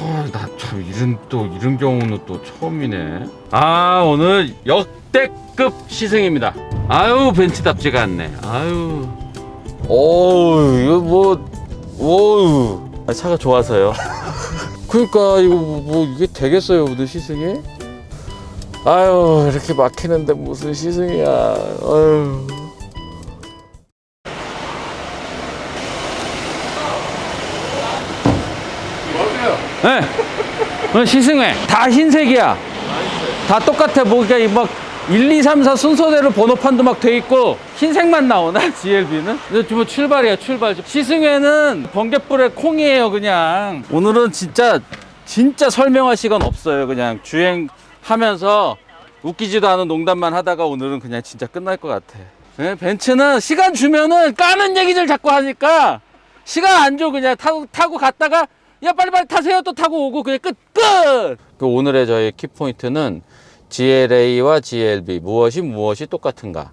처음 나참 이런 또 이런 경우는 또 처음이네. 아 오늘 역대급 시승입니다. 아유 벤츠답지가 않네. 아유. 오 이거 뭐 오우 아, 차가 좋아서요. 그러니까 이거 뭐, 뭐 이게 되겠어요 오늘 시승이? 아유 이렇게 막히는데 무슨 시승이야. 아유. 네. 어, 시승회 다 흰색이야. 다 똑같아. 뭐 그냥 막 1, 2, 3, 4 순서대로 번호판도 막 돼 있고 흰색만 나오나 GLB는? 근데 뭐 출발이야 출발. 시승회는 번개불의 콩이에요 그냥. 오늘은 진짜 진짜 설명할 시간 없어요. 그냥 주행하면서 웃기지도 않은 농담만 하다가 오늘은 그냥 진짜 끝날 것 같아. 네, 벤츠는 시간 주면은 까는 얘기들 자꾸 하니까 시간 안 줘 그냥 타고 타고 갔다가 야 빨리 빨리 타세요. 또 타고 오고 그냥 끝 끝. 그 오늘의 저희 키포인트는 GLA와 GLB 무엇이 무엇이 똑같은가.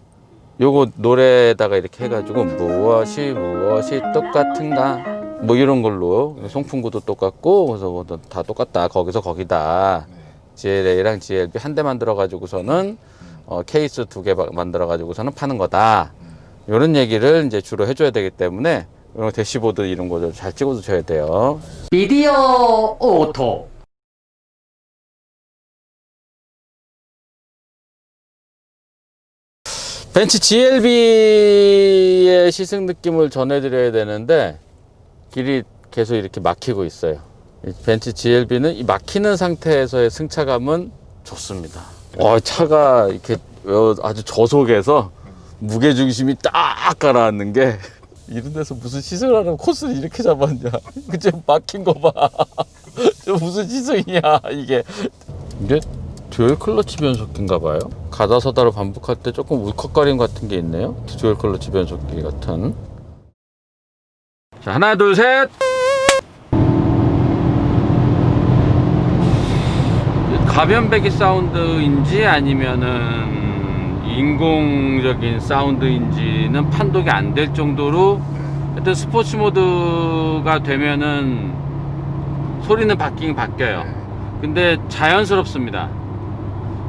요거 노래에다가 이렇게 해가지고 무엇이 무엇이 똑같은가? 뭐 이런 걸로. 송풍구도 똑같고 그래서 뭐다 똑같다. 거기서 거기다. GLA랑 GLB 한 대 만들어 가지고서는 어, 케이스 두 개 만들어 가지고서는 파는 거다. 이런 얘기를 이제 주로 해줘야 되기 때문에 이런 대시보드 이런 거를 잘 찍어도 줘야 돼요 비디오 오토 벤츠 GLB의 시승 느낌을 전해드려야 되는데 길이 계속 이렇게 막히고 있어요. 이 벤츠 GLB는 이 막히는 상태에서의 승차감은 좋습니다. 와, 차가 이렇게 어, 아주 저속에서 무게 중심이 딱 가라앉는 게 이런 데서 무슨 시승을 하려면 코스를 이렇게 잡았냐? 그저 막힌 거 봐. 저 무슨 시승이야 이게? 이게 듀얼 클러치 변속기인가 봐요. 가다 서다를 반복할 때 조금 울컥거림 같은 게 있네요. 듀얼 클러치 변속기 같은. 자, 하나, 둘, 셋. 가변배기 사운드인지 아니면은 인공적인 사운드인지는 판독이 안 될 정도로 하여튼 스포츠 모드가 되면은 소리는 바뀌긴 바뀌어요. 근데 자연스럽습니다.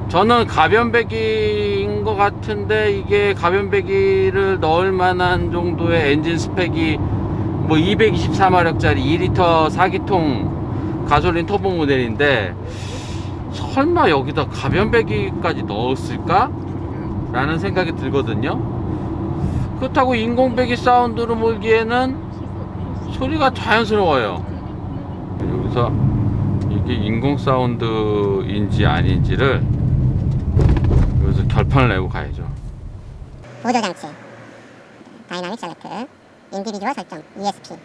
저는 가변배기인 것 같은데 이게 가변배기를 넣을 만한 정도의 엔진 스펙이 뭐 224마력짜리 2리터 4기통 가솔린 터보 모델인데 설마 여기다 가변배기까지 넣었을까? 라는 생각이 들거든요. 그렇다고 인공배기 사운드로 몰기에는 소리가 자연스러워요. 여기서 이게 인공 사운드인지 아닌지를 여기서 결판을 내고 가야죠. 보조 장치, 다이나믹 셀렉트, 인디비주얼 설정, ESP.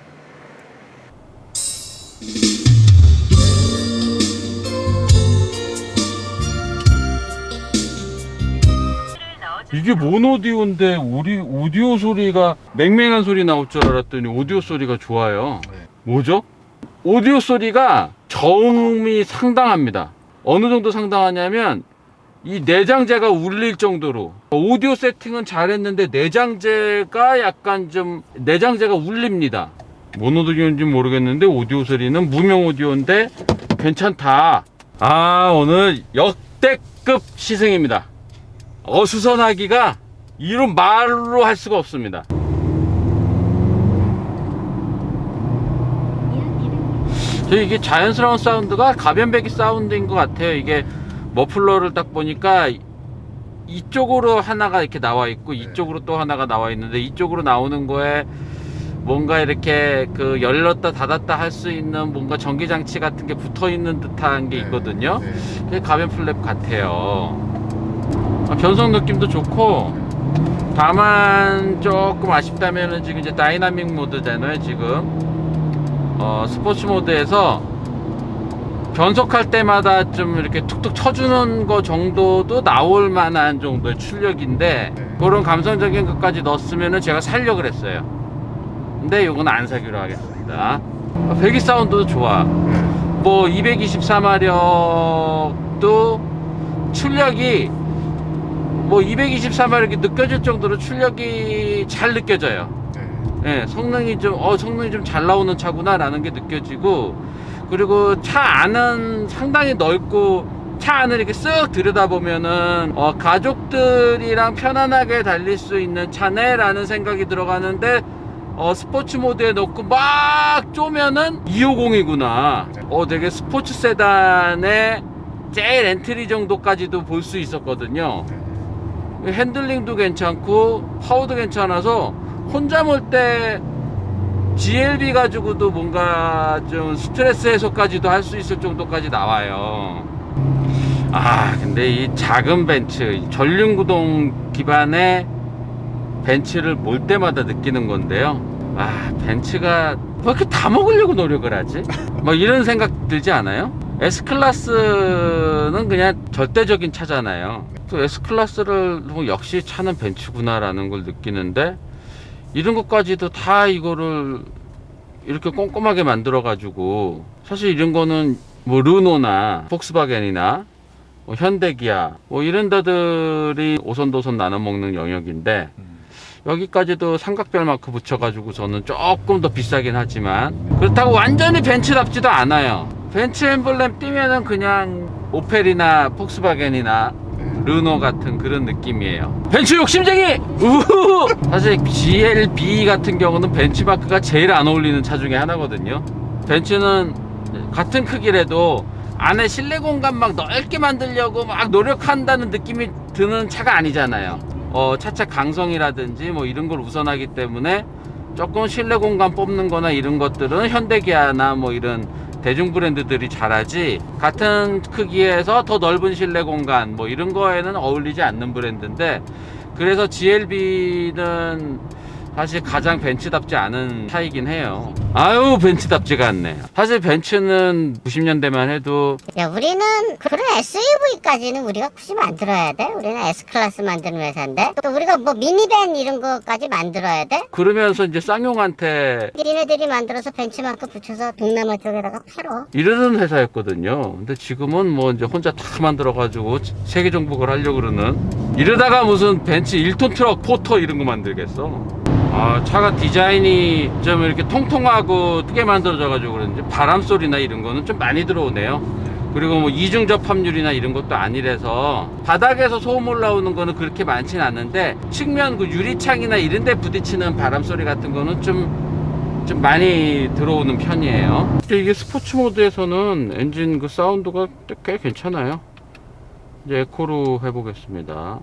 이게 뭔 오디오인데 우리 오디오 소리가 맹맹한 소리 나올 줄 알았더니 오디오 소리가 좋아요. 뭐죠? 오디오 소리가 저음이 상당합니다. 어느 정도 상당하냐면 이 내장재가 울릴 정도로 오디오 세팅은 잘했는데 내장재가 약간 좀 내장재가 울립니다. 뭔 오디오인지 모르겠는데 오디오 소리는 무명 오디오인데 괜찮다. 아 오늘 역대급 시승입니다. 어수선하기가 이런 말로 할 수가 없습니다. 저 이게 자연스러운 사운드가 가변배기 사운드인 것 같아요. 이게 머플러를 딱 보니까 이쪽으로 하나가 이렇게 나와 있고 이쪽으로 또 하나가 나와 있는데 이쪽으로 나오는 거에 뭔가 이렇게 그 열렸다 닫았다 할 수 있는 뭔가 전기 장치 같은 게 붙어 있는 듯한 게 있거든요. 그게 가변 플랩 같아요. 아, 변속 느낌도 좋고 다만 조금 아쉽다면은 지금 이제 다이나믹 모드잖아요 지금? 어, 스포츠 모드에서 변속할 때마다 좀 이렇게 툭툭 쳐주는 거 정도도 나올 만한 정도의 출력인데 그런 감성적인 것까지 넣었으면은 제가 살려 그랬어요. 근데 요건 안 사기로 하겠습니다. 아, 배기 사운드도 좋아. 뭐 224마력도 출력이 뭐 224마력이 느껴질 정도로 출력이 잘 느껴져요. 예, 성능이 좀, 어, 성능이 좀 잘 나오는 차구나 라는 게 느껴지고, 그리고 차 안은 상당히 넓고 차 안을 이렇게 쓱 들여다보면은 어, 가족들이랑 편안하게 달릴 수 있는 차네라는 생각이 들어가는데 어, 스포츠 모드에 넣고 막 쪼면은 250이구나. 어, 되게 스포츠 세단의 제일 엔트리 정도까지도 볼 수 있었거든요. 핸들링도 괜찮고 파워도 괜찮아서 혼자 몰 때 GLB 가지고도 뭔가 좀 스트레스 해소까지도 할 수 있을 정도까지 나와요. 아 근데 이 작은 벤츠 전륜구동 기반의 벤츠를 몰 때마다 느끼는 건데요. 아 벤츠가 왜 이렇게 다 먹으려고 노력을 하지? 뭐 이런 생각 들지 않아요? S 클래스는 그냥 절대적인 차잖아요. 또 S 클래스를 뭐 역시 차는 벤츠구나라는 걸 느끼는데 이런 것까지도 다 이거를 이렇게 꼼꼼하게 만들어 가지고 사실 이런 거는 뭐 르노나 폭스바겐이나 뭐 현대기아 뭐 이런 데들이 오선도선 나눠 먹는 영역인데 여기까지도 삼각별 마크 붙여가지고 저는 조금 더 비싸긴 하지만 그렇다고 완전히 벤츠답지도 않아요. 벤츠 엠블렘 띄면은 그냥 오펠이나 폭스바겐이나 르노 같은 그런 느낌이에요. 벤츠 욕심쟁이! 우후! 사실 GLB 같은 경우는 벤츠마크가 제일 안 어울리는 차 중에 하나거든요. 벤츠는 같은 크기라도 안에 실내 공간 막 넓게 만들려고 막 노력한다는 느낌이 드는 차가 아니잖아요. 어, 차체 강성이라든지 뭐 이런 걸 우선하기 때문에 조금 실내 공간 뽑는 거나 이런 것들은 현대기아나 뭐 이런 대중 브랜드들이 잘하지 같은 크기에서 더 넓은 실내 공간 뭐 이런 거에는 어울리지 않는 브랜드인데 그래서 GLB는 사실 가장 벤츠답지 않은 차이긴 해요. 아유 벤츠답지가 않네. 사실 벤츠는 90년대만 해도 야, 우리는 그런 SUV까지는 우리가 굳이 만들어야 돼? 우리는 S클래스 만드는 회사인데? 또 우리가 뭐 미니밴 이런 거까지 만들어야 돼? 그러면서 이제 쌍용한테 니네들이 만들어서 벤치마크 붙여서 동남아 쪽에다가 팔어. 이러는 회사였거든요. 근데 지금은 뭐 이제 혼자 다 만들어가지고 세계 정복을 하려고 그러는 이러다가 무슨 벤츠 1톤 트럭 포터 이런 거 만들겠어. 아, 차가 디자인이 좀 이렇게 통통하고 크게 만들어져가지고 그런지 바람 소리나 이런 거는 좀 많이 들어오네요. 그리고 뭐 이중 접합률이나 이런 것도 아니라서 바닥에서 소음 올라오는 거는 그렇게 많진 않은데 측면 그 유리창이나 이런 데 부딪히는 바람 소리 같은 거는 좀 좀 많이 들어오는 편이에요. 근데 이게 스포츠 모드에서는 엔진 그 사운드가 꽤 괜찮아요. 이제 에코로 해보겠습니다.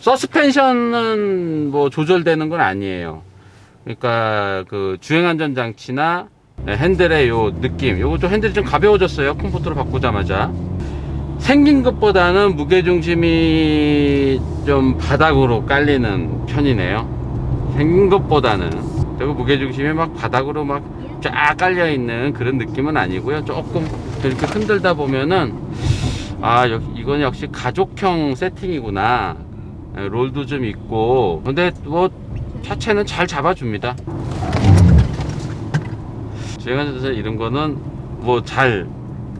서스펜션은 뭐 조절되는 건 아니에요. 그러니까 그 주행 안전 장치나 네, 핸들의 요 느낌, 좀 핸들이 좀 가벼워졌어요. 컴포트로 바꾸자마자. 생긴 것보다는 무게 중심이 좀 바닥으로 깔리는 편이네요. 생긴 것보다는. 그리고 무게 중심이 막 바닥으로 막 쫙 깔려 있는 그런 느낌은 아니고요. 조금 이렇게 흔들다 보면은 아, 여- 이건 역시 가족형 세팅이구나. 에, 롤도 좀 있고. 근데 뭐 차체는 잘 잡아줍니다. 그래서 이런 거는 뭐 잘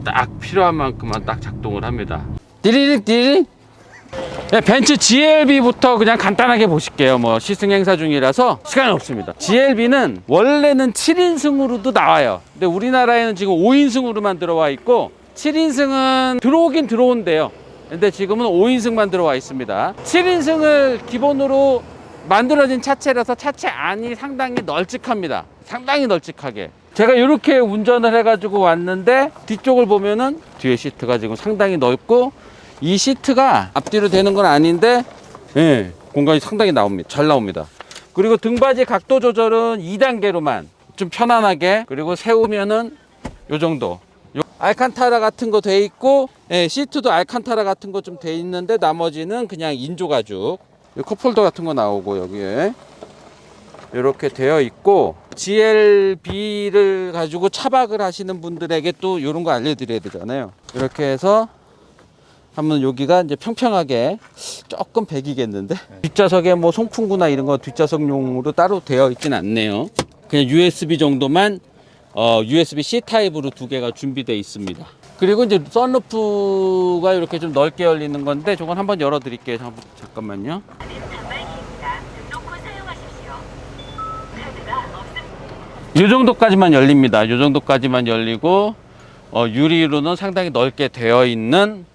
딱 필요한 만큼만 딱 작동을 합니다. 띠리릭 띠리릭. 네, 벤츠 GLB부터 그냥 간단하게 보실게요. 뭐 시승 행사 중이라서 시간이 없습니다. GLB는 원래는 7인승으로도 나와요. 근데 우리나라에는 지금 5인승으로만 들어와 있고 7인승은 들어오긴 들어온대요. 근데 지금은 5인승만 들어와 있습니다. 7인승을 기본으로 만들어진 차체라서 차체 안이 상당히 널찍합니다. 상당히 널찍하게. 제가 이렇게 운전을 해가지고 왔는데 뒤쪽을 보면은 뒤에 시트가 지금 상당히 넓고 이 시트가 앞뒤로 되는 건 아닌데 예, 공간이 상당히 나옵니다. 잘 나옵니다. 그리고 등받이 각도 조절은 2단계로만 좀 편안하게 그리고 세우면은 요 정도. 요 알칸타라 같은 거 돼 있고 예, 시트도 알칸타라 같은 거 좀 돼 있는데 나머지는 그냥 인조 가죽. 요 컵홀더 같은 거 나오고 여기에 이렇게 되어 있고 GLB를 가지고 차박을 하시는 분들에게 또 이런 거 알려드려야 되잖아요. 이렇게 해서 하면 여기가 이제 평평하게 조금 배기겠는데 뒷좌석에 뭐 송풍구나 이런 거 뒷좌석용으로 따로 되어 있진 않네요. 그냥 USB 정도만 어, USB C 타입으로 두 개가 준비되어 있습니다. 그리고 이제 썬루프가 이렇게 좀 넓게 열리는 건데 저건 한번 열어 드릴게요. 잠- 잠깐만요. 이 정도까지만 열립니다. 이 정도까지만 열리고 어, 유리로는 상당히 넓게 되어 있는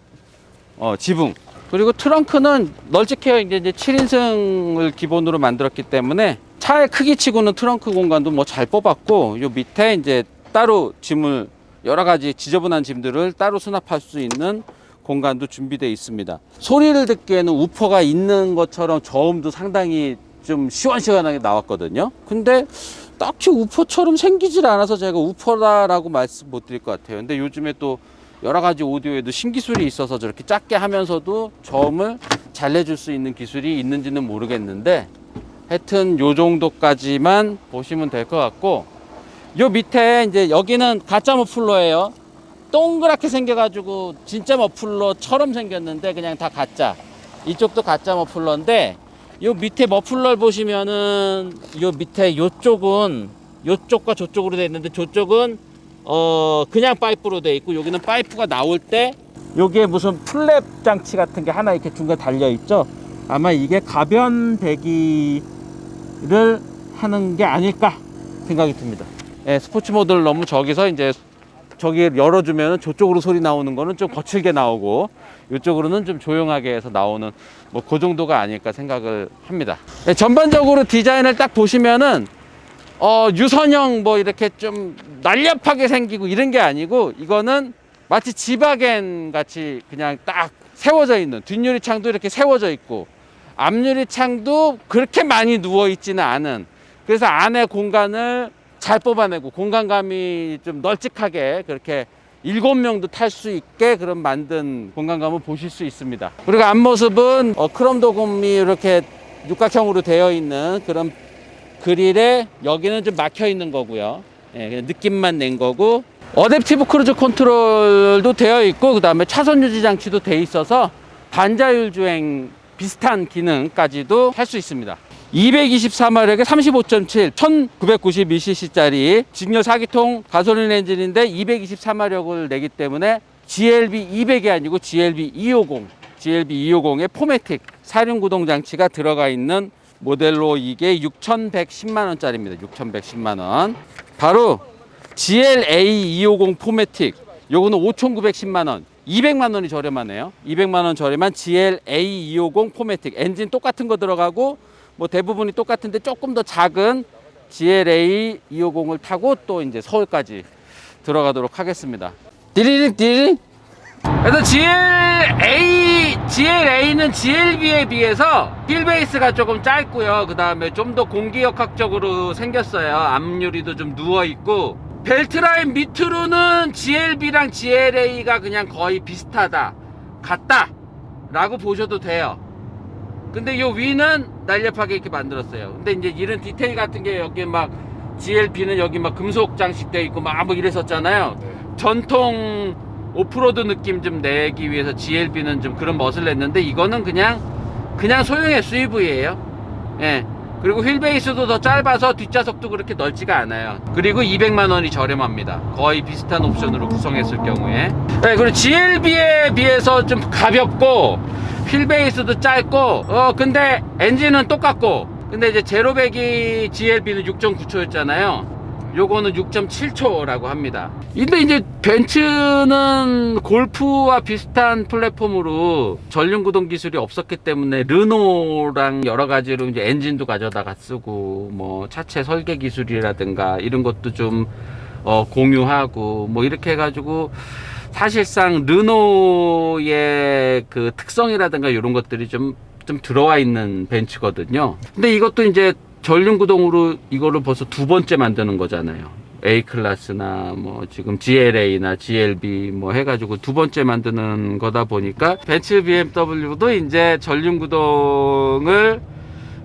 어, 지붕. 그리고 트렁크는 널찍해요. 이제, 이제 7인승을 기본으로 만들었기 때문에 차의 크기 치고는 트렁크 공간도 뭐 잘 뽑았고 요 밑에 이제 따로 짐을 여러 가지 지저분한 짐들을 따로 수납할 수 있는 공간도 준비되어 있습니다. 소리를 듣기에는 우퍼가 있는 것처럼 저음도 상당히 좀 시원시원하게 나왔거든요. 근데 딱히 우퍼처럼 생기질 않아서 제가 우퍼다라고 말씀 못 드릴 것 같아요. 근데 요즘에 또 여러 가지 오디오에도 신기술이 있어서 저렇게 작게 하면서도 저음을 잘 내줄 수 있는 기술이 있는지는 모르겠는데 하여튼 요 정도까지만 보시면 될 것 같고 요 밑에 이제 여기는 가짜 머플러예요. 동그랗게 생겨가지고 진짜 머플러처럼 생겼는데 그냥 다 가짜. 이쪽도 가짜 머플러인데 요 밑에 머플러를 보시면은 요 밑에 요쪽은 요쪽과 저쪽으로 돼 있는데 저쪽은 어 그냥 파이프로 돼 있고 여기는 파이프가 나올 때 여기에 무슨 플랩 장치 같은 게 하나 이렇게 중간 달려 있죠. 아마 이게 가변 배기를 하는 게 아닐까 생각이 듭니다. 예, 스포츠 모드를 너무 저기서 이제 저기 열어주면 저쪽으로 소리 나오는 거는 좀 거칠게 나오고 이쪽으로는 좀 조용하게 해서 나오는 뭐 그 정도가 아닐까 생각을 합니다. 예, 전반적으로 디자인을 딱 보시면은 어, 유선형 뭐 이렇게 좀 날렵하게 생기고 이런 게 아니고 이거는 마치 지바겐 같이 그냥 딱 세워져 있는 뒷유리 창도 이렇게 세워져 있고 앞유리 창도 그렇게 많이 누워 있지는 않은 그래서 안에 공간을 잘 뽑아내고 공간감이 좀 널찍하게 그렇게 일곱 명도 탈 수 있게 그런 만든 공간감을 보실 수 있습니다. 그리고 앞모습은 어, 크롬 도금이 이렇게 육각형으로 되어 있는 그런 그릴에 여기는 좀 막혀 있는 거고요. 예, 그냥 느낌만 낸 거고 어댑티브 크루즈 컨트롤도 되어 있고 그 다음에 차선 유지 장치도 돼 있어서 반자율 주행 비슷한 기능까지도 할 수 있습니다. 224마력에 35.7, 1992cc짜리 직렬 4기통 가솔린 엔진인데 224마력을 내기 때문에 GLB 200이 아니고 GLB 250, GLB 250의 포매틱 사륜 구동 장치가 들어가 있는 모델로 이게 6,110만 원짜리입니다. 6,110만 원. 바로 GLA 250 포매틱. 요거는 5,910만 원. 200만 원이 저렴하네요. 200만 원 저렴한 GLA 250 포매틱. 엔진 똑같은 거 들어가고 뭐 대부분이 똑같은데 조금 더 작은 GLA 250을 타고 또 이제 서울까지 들어가도록 하겠습니다. 디리릭 디리릭. 그래서 GLA, GLA는 GLB에 비해서 휠베이스가 조금 짧고요. 그 다음에 좀 더 공기역학적으로 생겼어요. 앞유리도 좀 누워있고. 벨트라인 밑으로는 GLB랑 GLA가 그냥 거의 비슷하다. 같다. 라고 보셔도 돼요. 근데 요 위는 날렵하게 이렇게 만들었어요. 근데 이제 이런 디테일 같은 게 여기 막 GLB는 여기 막 금속 장식돼 있고 막 뭐 이랬었잖아요. 전통 오프로드 느낌 좀 내기 위해서 GLB는 좀 그런 멋을 냈는데 이거는 그냥 그냥 소형 SUV예요. 예. 그리고 휠베이스도 더 짧아서 뒷좌석도 그렇게 넓지가 않아요. 그리고 200만 원이 저렴합니다. 거의 비슷한 옵션으로 구성했을 경우에. 네, 그리고 GLB에 비해서 좀 가볍고 휠베이스도 짧고 어 근데 엔진은 똑같고 근데 이제 제로백이 GLB는 6.9초였잖아요. 요거는 6.7초라고 합니다. 근데 이제 벤츠는 골프와 비슷한 플랫폼으로 전륜 구동 기술이 없었기 때문에 르노랑 여러 가지로 이제 엔진도 가져다가 쓰고 뭐 차체 설계 기술이라든가 이런 것도 좀 어, 공유하고 뭐 이렇게 해가지고 사실상 르노의 그 특성이라든가 이런 것들이 좀, 좀 들어와 있는 벤츠거든요. 근데 이것도 이제 전륜 구동으로 이거를 벌써 두 번째 만드는 거잖아요. A 클래스나 뭐 지금 GLA나 GLB 뭐 해가지고 두 번째 만드는 거다 보니까 벤츠 BMW도 이제 전륜 구동을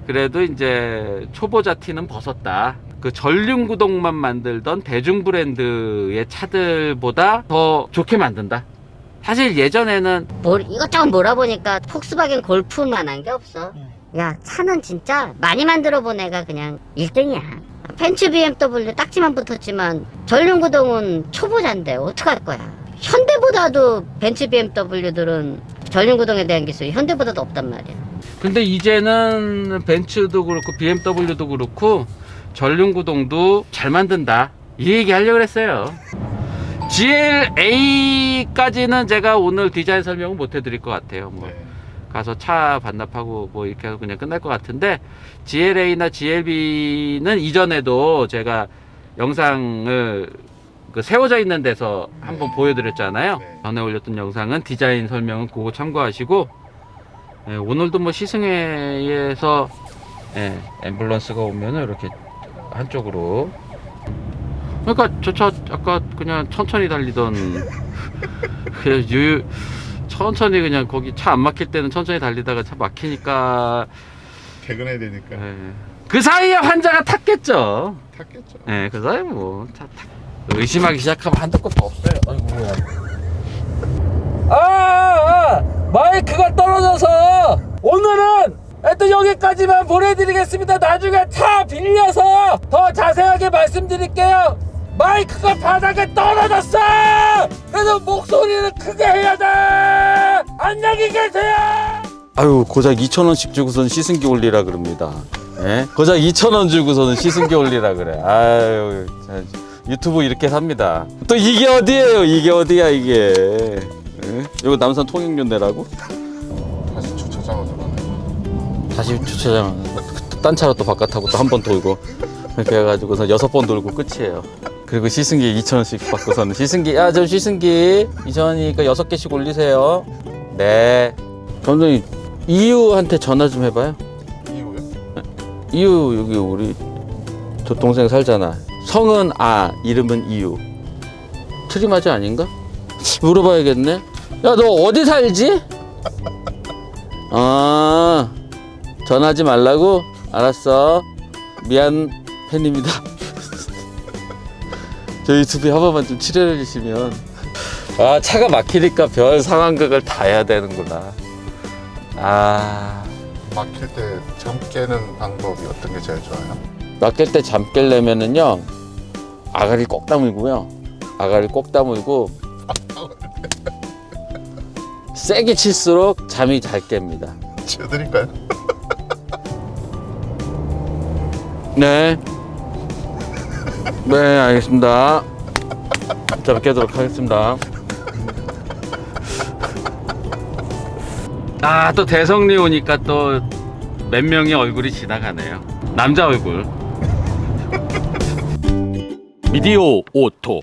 그래도 이제 초보자 티는 벗었다. 그 전륜 구동만 만들던 대중 브랜드의 차들보다 더 좋게 만든다. 사실 예전에는 뭘 이것저것 몰아보니까 폭스바겐 골프만 한 게 없어. 야 차는 진짜 많이 만들어 본 애가 그냥 1등이야. 벤츠 BMW 딱지만 붙었지만 전륜구동은 초보자인데 어떡할 거야. 현대보다도 벤츠 BMW들은 전륜구동에 대한 기술이 현대보다도 없단 말이야. 근데 이제는 벤츠도 그렇고 BMW도 그렇고 전륜 구동도 잘 만든다. 이 얘기 하려고 그랬어요. GLA까지는 제가 오늘 디자인 설명은 못 해드릴 것 같아요. 뭐 네. 가서 차 반납하고 뭐 이렇게 하고 그냥 끝날 것 같은데 GLA나 GLB는 이전에도 제가 영상을 그 세워져 있는 데서 한번 네. 보여드렸잖아요. 네. 전에 올렸던 영상은 디자인 설명은 그거 참고하시고 예, 오늘도 뭐 시승회에서 예, 앰뷸런스가 오면은 이렇게 한쪽으로 그러니까 저 차 아까 그냥 천천히 달리던 그냥 유 천천히 그냥 거기 차 안 막힐 때는 천천히 달리다가 차 막히니까 퇴근해야 되니까 예, 그 사이에 환자가 탔겠죠. 탔겠죠. 예, 그 사이에 뭐차 타. 의심하기 시작하면 한도 끝도 없어요. 아이고야. 아, 아, 마이크가 떨어져서 오늘은 하여튼 여기까지만 보내드리겠습니다. 나중에 차 빌려서 더 자세하게 말씀드릴게요. 마이크가 바닥에 떨어졌어! 그래서 목소리를 크게 해야 돼! 안녕히 계세요! 아유, 고작 2,000원씩 주고선 시승기 올리라 그럽니다. 예? 고작 2,000원 주고서는 시승기 올리라 그래. 아유, 참, 유튜브 이렇게 삽니다. 또 이게 어디예요? 이게 어디야, 이게. 예? 이거 남산 통행료 내라고? 다시 주차장으로 가네. 다시 주차장 딴 차로 또 바깥하고 또 한 번 돌고 이렇게 해가지고서 여섯 번 돌고 끝이에요. 그리고 시승기 2천 원씩 받고서는 시승기 야 저 시승기 2천 원이니까 여섯 개씩 올리세요. 네. 감독님 이유한테 전화 좀 해봐요. 이후에 이유 여기 우리 저 동생 살잖아. 성은 아 이름은 이유. 트리마지 아닌가? 물어봐야겠네. 야 너 어디 살지? 아 전화하지 말라고? 알았어. 미안 팬입니다. 저 유튜브에 한 번만 좀 출연해 주시면 아 차가 막히니까 별 상황극을 다 해야 되는구나. 아. 막힐 때 잠 깨는 방법이 어떤 게 제일 좋아요? 맡길 때잠 깰려면은요 아가리 꼭 다물고요 아가리 꼭 다물고 세게 칠수록 잠이 잘 깹니다 지어드릴까요? 네. 네 알겠습니다. 자 뵙도록 하겠습니다. 아 또 대성리 오니까 또 몇 명의 얼굴이 지나가네요. 남자 얼굴. 미디오 오토